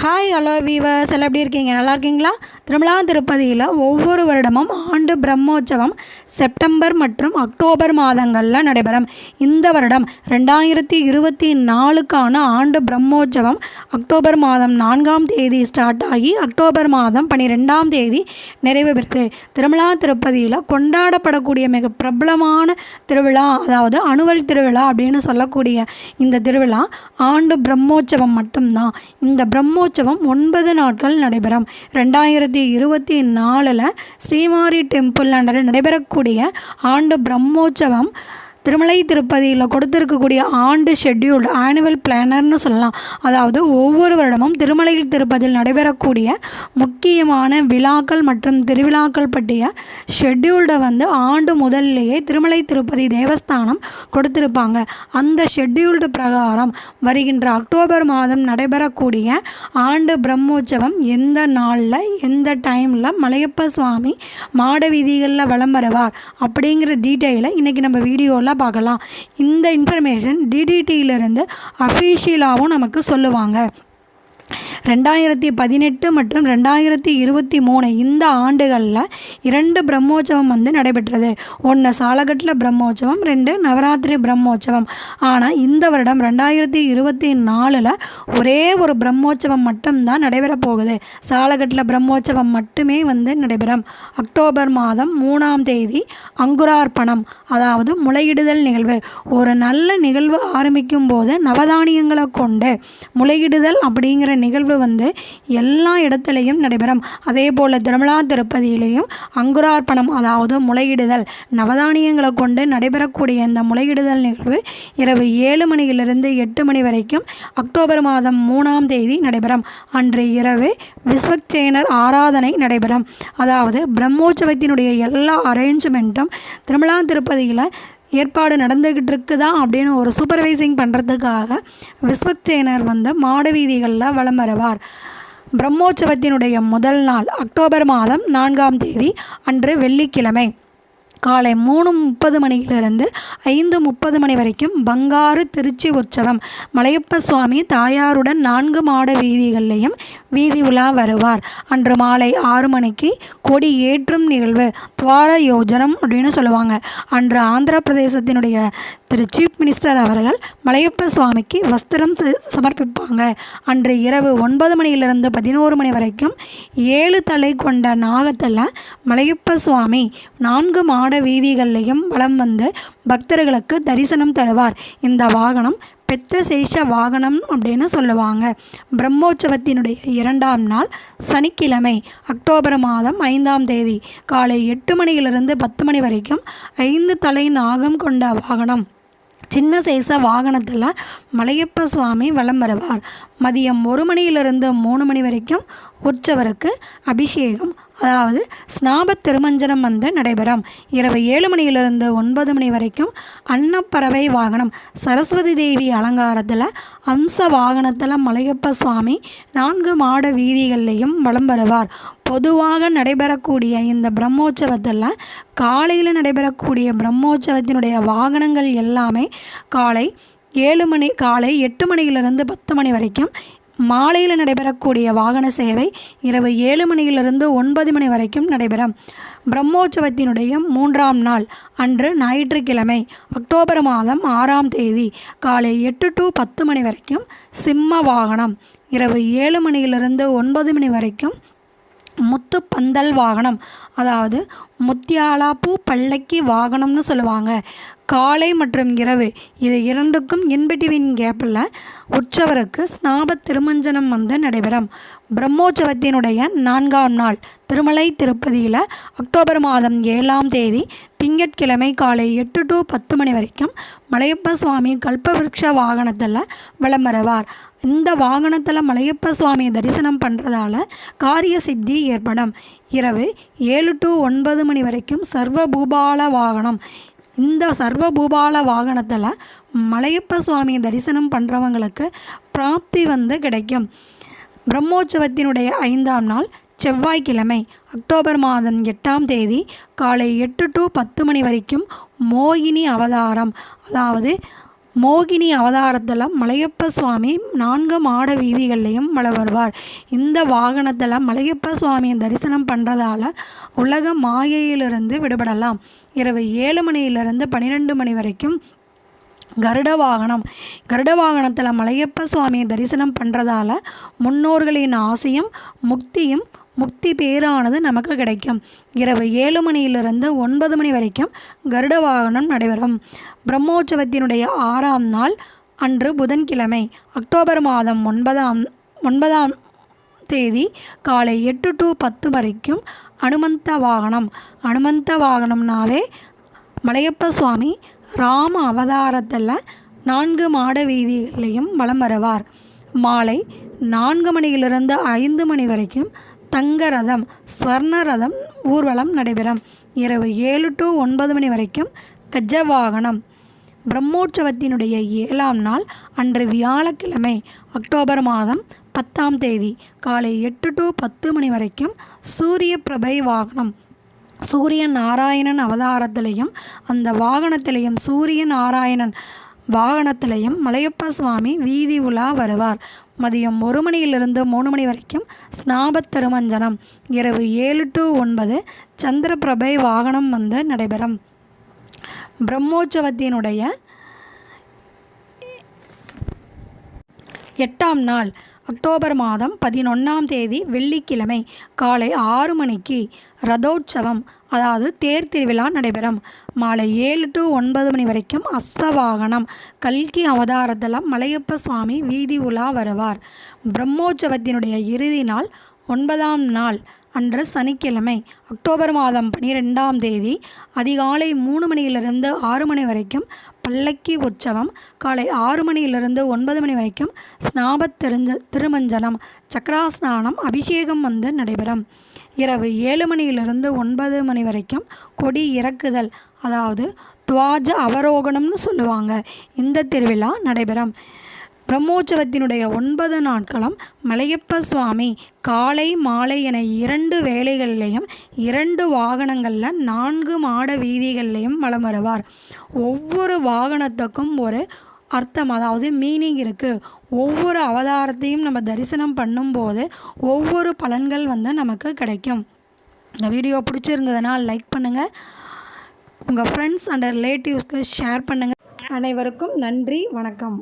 Hi hello viewers எல்லாம் எப்படி இருக்கீங்க? நல்லா இருக்கீங்களா? திருமலா திருப்பதியில் ஒவ்வொரு வருடமும் ஆண்டு பிரம்மோற்சவம் செப்டம்பர் மற்றும் அக்டோபர் மாதங்களில் நடைபெறும். இந்த வருடம் ரெண்டாயிரத்தி இருபத்தி நாலுக்கான ஆண்டு பிரம்மோற்சவம் அக்டோபர் மாதம் நான்காம் தேதி ஸ்டார்ட் ஆகி அக்டோபர் மாதம் பன்னிரெண்டாம் தேதி நிறைவு பெறுது. திருமலா திருப்பதியில் கொண்டாடப்படக்கூடிய மிக பிரபலமான திருவிழா அதாவது அனுவல் திருவிழா அப்படின்னு சொல்லக்கூடிய இந்த திருவிழா ஆண்டு பிரம்மோற்சவம் மட்டும்தான். இந்த பிரம்மோ பிரம்மோற்சவம் ஒன்பது நாட்கள் நடைபெறும். ரெண்டாயிரத்தி இருபத்தி நாலில் ஸ்ரீமாரி டெம்பிள் நடைபெறக்கூடிய ஆண்டு பிரம்மோற்சவம் திருமலை திருப்பதியில் கொடுத்துருக்கக்கூடிய ஆண்டு ஷெட்யூல்டு ஆனுவல் பிளானர்னு சொல்லலாம். அதாவது ஒவ்வொரு வருடமும் திருமலை திருப்பதியில் நடைபெறக்கூடிய முக்கியமான விழாக்கள் மற்றும் திருவிழாக்கள் பற்றிய ஷெட்யூல்டை வந்து ஆண்டு முதல்லையே திருமலை திருப்பதி தேவஸ்தானம் கொடுத்துருப்பாங்க. அந்த ஷெட்யூல்டு பிரகாரம் வருகின்ற அக்டோபர் மாதம் நடைபெறக்கூடிய ஆண்டு பிரம்மோற்சவம் எந்த நாளில் எந்த டைமில் மலையப்ப சுவாமி மாட வீதிகளில் விளம்பரவார் அப்படிங்கிற டீட்டெயிலை இன்றைக்கி நம்ம வீடியோவில் பார்க்கலாம் இந்த இன்ஃபர்மேஷன் டிடிடியிலிருந்து அஃபீஷியலாகவும் நமக்கு சொல்லுவாங்க. ரெண்டாயிரத்தி பதினெட்டு மற்றும் ரெண்டாயிரத்தி இருபத்தி மூணு இந்த ஆண்டுகளில் இரண்டு பிரம்மோற்சவம் வந்து நடைபெற்றது. ஒன்று சாலகட்டில் பிரம்மோற்சவம் ரெண்டு நவராத்திரி பிரம்மோற்சவம். ஆனால் இந்த வருடம் ரெண்டாயிரத்தி இருபத்தி நாலில் ஒரே ஒரு பிரம்மோற்சவம் மட்டும்தான் நடைபெறப் போகுது. சாலகட்டில் பிரம்மோற்சவம் மட்டுமே வந்து நடைபெறும். அக்டோபர் மாதம் மூணாம் தேதி அங்குரார்ப்பணம் அதாவது முளையிடுதல் நிகழ்வு. ஒரு நல்ல நிகழ்வு ஆரம்பிக்கும் போது நவதானியங்களை கொண்டு முளையிடுதல் அப்படிங்கிற நிகழ்வு வந்து எல்லா இடத்துலையும் நடைபெறும். அதே போல் திருமலா திருப்பதியிலையும் அங்குரார்ப்பணம் அதாவது முளையிடுதல் நவதானியங்களை கொண்டு நடைபெறக்கூடிய இந்த முளையிடுதல் நிகழ்வு இரவு ஏழு மணியிலிருந்து எட்டு மணி வரைக்கும் அக்டோபர் மாதம் மூணாம் தேதி நடைபெறும். அன்று இரவு விஸ்வக்சேனர் ஆராதனை நடைபெறும். அதாவது பிரம்மோற்சவத்தினுடைய எல்லா அரேஞ்ச்மெண்ட்டும் திருமலா திருப்பதியில் ஏற்பாடு நடந்துக்கிட்டு இருக்குதா அப்படின்னு ஒரு சூப்பர்வைசிங் பண்ணுறதுக்காக விஸ்வக்சேனர் வந்து மாட வீதிகளில் வலம் வருவார். பிரம்மோற்சவத்தினுடைய முதல் நாள் அக்டோபர் மாதம் நான்காம் தேதி அன்று வெள்ளிக்கிழமை. காலை மூணு முப்பது மணியிலிருந்து ஐந்து முப்பது மணி வரைக்கும் பங்காரு திருச்சி உற்சவம். மலையப்ப சுவாமி தாயாருடன் நான்கு மாட வீதிகள்லையும் வீதி உலா வருவார். அன்று மாலை ஆறு மணிக்கு கொடி ஏற்றும் நிகழ்வு துவார யோஜனம் அப்படின்னு சொல்லுவாங்க. அன்று ஆந்திர பிரதேசத்தினுடைய திரு சீஃப் மினிஸ்டர் அவர்கள் மலையப்ப சுவாமிக்கு வஸ்திரம் சமர்ப்பிப்பாங்க. அன்று இரவு ஒன்பது மணியிலிருந்து பதினோரு மணி வரைக்கும் ஏழு தலை கொண்ட நாகத்தில் மலையப்ப சுவாமி நான்கு மாட வீதிகளையும் வலம் வந்து பக்தர்களுக்கு தரிசனம் தருவார். இந்த வாகனம் பெத்த சேஷ வாகனம் அப்படின்னு சொல்லுவாங்க. பிரம்மோற்சவத்தினுடைய இரண்டாம் நாள் சனிக்கிழமை அக்டோபர் மாதம் ஐந்தாம் தேதி காலை எட்டு மணியிலிருந்து பத்து மணி வரைக்கும் ஐந்து தலை நாகம் கொண்ட வாகனம். சின்ன சேச வாகனத்தில் மலையப்ப சுவாமி வலம் வருவார். மதியம் ஒரு மணியிலிருந்து மூணு மணி வரைக்கும் உற்சவருக்கு அபிஷேகம் அதாவது ஸ்நாப திருமஞ்சனம் வந்து நடைபெறும். இரவு ஏழு மணியிலிருந்து ஒன்பது மணி வரைக்கும் அன்னப்பறவை வாகனம் சரஸ்வதி தேவி அலங்காரத்தில் அம்ச வாகனத்தில் மலையப்ப சுவாமி நான்கு மாட வீதிகள்லையும் வலம் வருவார். பொதுவாக நடைபெறக்கூடிய இந்த பிரம்மோற்சவத்தில் காலையில் நடைபெறக்கூடிய பிரம்மோற்சவத்தினுடைய வாகனங்கள் எல்லாமே காலை ஏழு மணி காலை எட்டு மணியிலிருந்து பத்து மணி வரைக்கும் மாலையில் நடைபெறக்கூடிய வாகன சேவை இரவு ஏழு மணியிலிருந்து ஒன்பது மணி வரைக்கும் நடைபெறும். பிரம்மோற்சவத்தினுடைய மூன்றாம் நாள் அன்று ஞாயிற்றுக்கிழமை அக்டோபர் மாதம் ஆறாம் தேதி காலை எட்டு டு பத்து மணி வரைக்கும் சிம்ம வாகனம் இரவு ஏழு மணியிலிருந்து ஒன்பது மணி வரைக்கும் முத்து பந்தல் வாகனம். அதாவது முத்தியாலாப்பூ பல்லக்கி வாகனம்னு சொல்லுவாங்க. காலை மற்றும் இரவு. இது இரண்டுக்கும் இன்பிட்வீன் கேப்பில் உற்சவருக்கு ஸ்நாப திருமஞ்சனம் வந்து நடைபெறும். பிரம்மோற்சவத்தினுடைய நான்காம் நாள் திருமலை திருப்பதியில் அக்டோபர் மாதம் ஏழாம் தேதி திங்கட்கிழமை காலை எட்டு டு பத்து மணி வரைக்கும் மலையப்ப சுவாமி கல்பவிருக்ஷ வாகனத்தில் வலம் இந்த வாகனத்தில் மலையப்ப சுவாமியை தரிசனம் பண்ணுறதால காரிய சித்தி ஏற்படும். இரவு ஏழு டு ஒன்பது மணி வரைக்கும் சர்வ பூபால வாகனம். இந்த சர்வ பூபால வாகனத்தில் மலையப்ப சுவாமி தரிசனம் பண்ணுறவங்களுக்கு பிராப்தி வந்து கிடைக்கும். பிரம்மோற்சவத்தினுடைய ஐந்தாம் நாள் செவ்வாய்க்கிழமை அக்டோபர் மாதம் எட்டாம் தேதி காலை எட்டு டு பத்து மணி வரைக்கும் மோகினி அவதாரம். அதாவது மோகினி அவதாரத்தில் மலையப்ப சுவாமி நான்கு மாட வீதிகள்லையும் வள வருவார் இந்த வாகனத்தில் மலையப்ப சுவாமியை தரிசனம் பண்ணுறதால உலக மாயையிலிருந்து விடுபடலாம். இரவு ஏழு மணியிலிருந்து பன்னிரெண்டு மணி வரைக்கும் கருட வாகனம். கருட வாகனத்தில் மலையப்ப சுவாமியை தரிசனம் பண்ணுறதால முன்னோர்களின் ஆசையும் முக்தியும் முக்தி பேரானது நமக்கு கிடைக்கும். இரவு ஏழு மணியிலிருந்து ஒன்பது மணி வரைக்கும் கருட வாகனம் நடைபெறும். பிரம்மோற்சவத்தினுடைய ஆறாம் நாள் அன்று புதன்கிழமை அக்டோபர் மாதம் ஒன்பதாம் ஒன்பதாம் தேதி காலை எட்டு டு பத்து வரைக்கும் அனுமந்த வாகனம். அனுமந்த வாகனம்னாவே மலையப்ப சுவாமி ராம அவதாரத்தில் நான்கு மாட வீதிகளையும் வலம் வருவார். மாலை நான்கு மணியிலிருந்து ஐந்து மணி வரைக்கும் தங்க ரதம் ஸ்வர்ண ரதம் ஊர்வலம் நடைபெறும். இரவு ஏழு டு ஒன்பது மணி வரைக்கும் கஜவாகனம். பிரம்மோற்சவத்தினுடைய ஏழாம் நாள் அன்று வியாழக்கிழமை அக்டோபர் மாதம் பத்தாம் தேதி காலை எட்டு டு பத்து மணி வரைக்கும் சூரிய பிரபை வாகனம். சூரிய நாராயணன் அவதாரத்திலையும் அந்த வாகனத்திலையும் சூரிய நாராயணன் வாகனத்திலையும் மலையப்ப சுவாமி வீதி உலா வருவார். மதியம் ஒரு மணியிலிருந்து மூணு மணி வரைக்கும் ஸ்நாபத் திருமஞ்சனம். இரவு ஏழு டு ஒன்பது சந்திரபிரபை வாகனம் வந்து நடைபெறும். பிரம்மோற்சவத்தினுடைய எட்டாம் நாள் அக்டோபர் மாதம் பதினொன்றாம் தேதி வெள்ளிக்கிழமை காலை ஆறு மணிக்கு ரதோற்சவம் அதாவது தேர் திருவிழா நடைபெறும். மாலை ஏழு டு ஒன்பது மணி வரைக்கும் அஸ்வவாகனம் கல்கி அவதாரத்தில் மலையப்ப சுவாமி வீதி உலா வருவார். பிரம்மோற்சவத்தினுடைய இறுதி நாள் ஒன்பதாம் நாள் அன்று சனிக்கிழமை அக்டோபர் மாதம் பனிரெண்டாம் தேதி அதிகாலை மூணு மணியிலிருந்து ஆறு மணி வரைக்கும் பல்லக்கி உற்சவம் காலை ஆறு மணியிலிருந்து ஒன்பது மணி வரைக்கும் ஸ்நாபத் தெரிஞ்ச திருமஞ்சனம் சக்கராஸ்நானம் அபிஷேகம் வந்து நடைபெறும். இரவு ஏழு மணியிலிருந்து ஒன்பது மணி வரைக்கும் கொடி இறக்குதல் அதாவது துவாஜ அவரோகணம்னு சொல்லுவாங்க. இந்த திருவிழா நடைபெறும். பிரம்மோற்சவத்தினுடைய ஒன்பது நாட்களும் மலையப்ப சுவாமி காலை மாலை என இரண்டு வேலைகள்லையும் இரண்டு வாகனங்களில் நான்கு மாட வீதிகள்லையும் வலம் வருவார். ஒவ்வொரு வாகனத்துக்கும் ஒரு அர்த்தம் அதாவது மீனிங் இருக்குது ஒவ்வொரு அவதாரத்தையும் நம்ம தரிசனம் பண்ணும்போது ஒவ்வொரு பலன்கள் வந்து நமக்கு கிடைக்கும். இந்த வீடியோ பிடிச்சிருந்ததுன்னா லைக் பண்ணுங்கள் உங்கள் ஃப்ரெண்ட்ஸ் அண்ட் ரிலேட்டிவ்ஸ்க்கு ஷேர் பண்ணுங்கள் அனைவருக்கும் நன்றி வணக்கம்.